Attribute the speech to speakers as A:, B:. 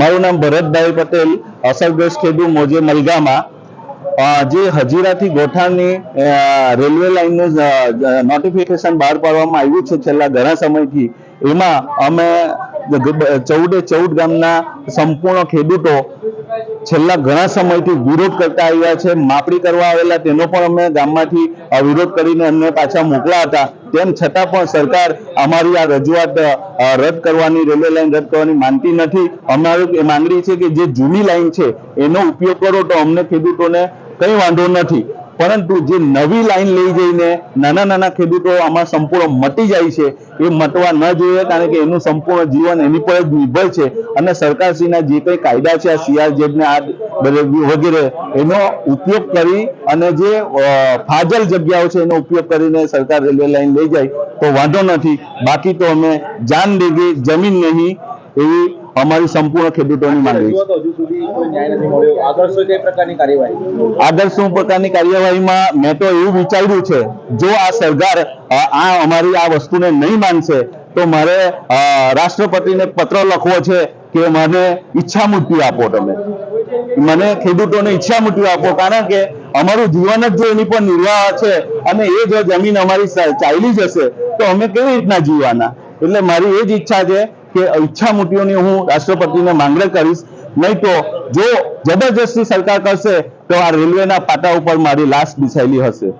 A: મારું નામ ભરતભાઈ પટેલ અસરગ્રસ્ત ખેડૂત મોજે મલગામાં. જે હજીરાથી ગોઠાણની રેલવે લાઇનનું નોટિફિકેશન બહાર પાડવામાં આવ્યું છે છેલ્લા ઘણા સમયથી. એમાં અમે ચૌદે, ચૌદ ગામના સંપૂર્ણ ખેડૂતો છેલ્લા ઘણા સમયથી વિરોધ કરતા આવ્યા છે. માપણી કરવા આવેલા તેનો પણ અમે ગામમાંથી વિરોધ કરીને અમને પાછા મોકલા હતા. તેમ છતાં પણ સરકાર અમારી આ રજૂઆત રદ કરવાની, રેલવે લાઈન રદ કરવાની માનતી નથી. અમારું એ માંગણી છે કે જે જૂની લાઈન છે, એનો ઉપયોગ કરો તો અમને ખેડૂતોને કંઈ વાંધો નથી. પરંતુ જે નવી લાઈન લઈ જઈને નાના નાના ખેડૂતો આમાં સંપૂર્ણ મટી જાય છે, એ મટવા ન જોઈએ કારણ કે એનું સંપૂર્ણ જીવન એની પર જ નિર્ભર છે અને સરકારશ્રીના જે કંઈ કાયદા છે, આ સીઆરઝેડ ને આ વગેરે, એનો ઉપયોગ કરી અને જે ફાજલ જગ્યાઓ છે એનો ઉપયોગ કરીને સરકાર રેલવે લાઈન લઈ જાય તો વાંધો નથી. બાકી તો અમે જાન દેવી, જમીન નહીં એવી અમારી સંપૂર્ણ ખેડૂતોની માંગણી
B: આગળ શું પ્રકારની
A: કાર્યવાહીમાં? મેં તો એવું વિચાર્યું છે જો આ સરકાર આ અમારી આ વસ્તુને નહીં માનશે તો મારે રાષ્ટ્રપતિને પત્ર લખવો છે કે મને ઈચ્છા મૃત્યુ આપો તમે. મને ખેડૂતોને ઈચ્છા મૃત્યુ આપો કારણ કે અમારું જીવન જ જો એની પર નિર્વાહ છે અને એ જો જમીન અમારી ચાલી જશે તો અમે કેવી રીતના જીવવાના? એટલે મારી એ જ ઈચ્છા છે કે ઈચ્છા મૂટીઓની હું રાષ્ટ્રપતિને માંગણી કરીશ. નહીં તો જો જબરજસ્તી સરકાર કરશે, તો આ રેલવેના પાટા ઉપર મારી લાશ બિછાયેલી હશે.